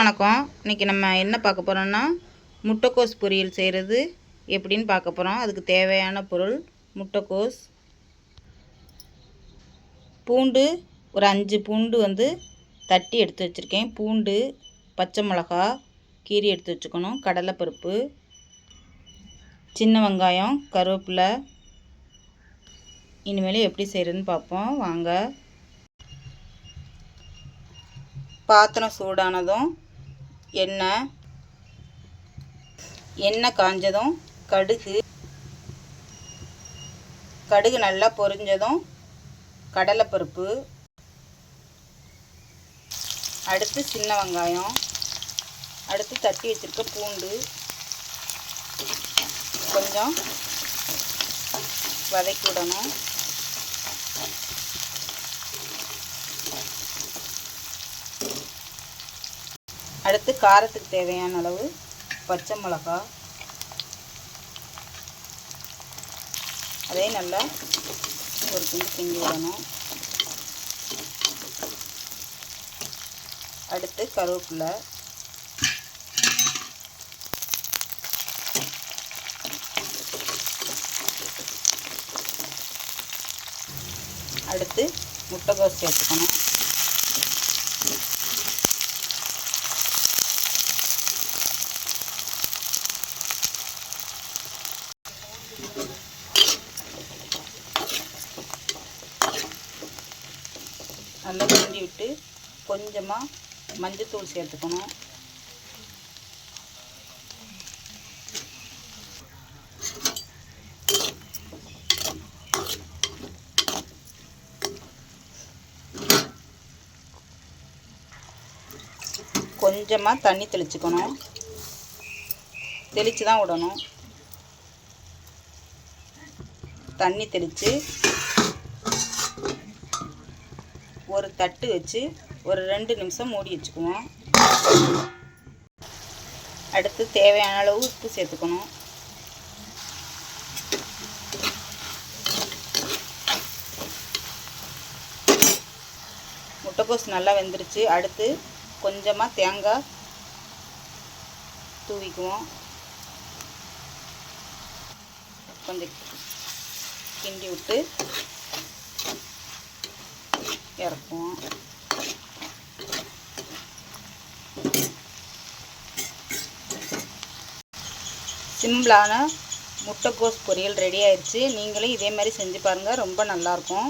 வணக்கம். இன்றைக்கி நம்ம என்ன பார்க்க போகிறோம்னா முட்டைக்கோஸ் பொரியல் செய்கிறது எப்படின்னு பார்க்க போகிறோம் அதுக்கு தேவையான பொருள் முட்டைக்கோஸ். பூண்டு ஒரு அஞ்சு பூண்டு வந்து தட்டி எடுத்து வச்சுருக்கேன். பூண்டு பச்சை மிளகா கீரி எடுத்து வச்சுக்கணும். கடலைப்பருப்பு சின்ன வெங்காயம் கருவேப்பிலை. இனிமேல் எப்படி செய்கிறதுன்னு பார்ப்போம். வாங்க. பாத்திரம் சூடானதும் எண்ணெய் எண்ணெய் காஞ்சதும்? கடுகு. கடுகு நல்லா பொரிஞ்சதும் கடலைப்பருப்பு அடுத்து சின்ன வெங்காயம். அடுத்து தட்டி வச்சுருக்க பூண்டு. கொஞ்சம் வதக்கி விடணும். அடுத்து காரத்துக்கு தேவையான அளவு பச்சை மிளகா. அதே நல்லா ஒரு துண்டு கிண்டி விடணும். அடுத்து கருவேப்பிலை. அடுத்து முட்டைகோஸ் சேர்த்துக்கணும். நல்லா கிண்டி விட்டு கொஞ்சமாக மஞ்சத்தூள் சேர்த்துக்கணும். கொஞ்சமாக தண்ணி தெளிச்சுக்கணும். தெளித்து தான் விடணும். தண்ணி தெளித்து ஒரு தட்டு வச்சு ஒரு ரெண்டு நிமிஷம் மூடி வச்சுக்குவோம். அடுத்து தேவையான அளவு உப்பு சேர்த்துக்கணும். முட்டைக்கோஸ் நல்லா வெந்துருச்சு. அடுத்து கொஞ்சமாக தேங்காய் தூவிக்குவோம். கொஞ்சம் கிண்டி விட்டு இறக்குவோம் சிம்பிளான முட்டைக்கோஸ் பொரியல் ரெடி ஆயிடுச்சு. நீங்களும் இதே மாதிரி செஞ்சு பாருங்கள் ரொம்ப நல்லாயிருக்கும்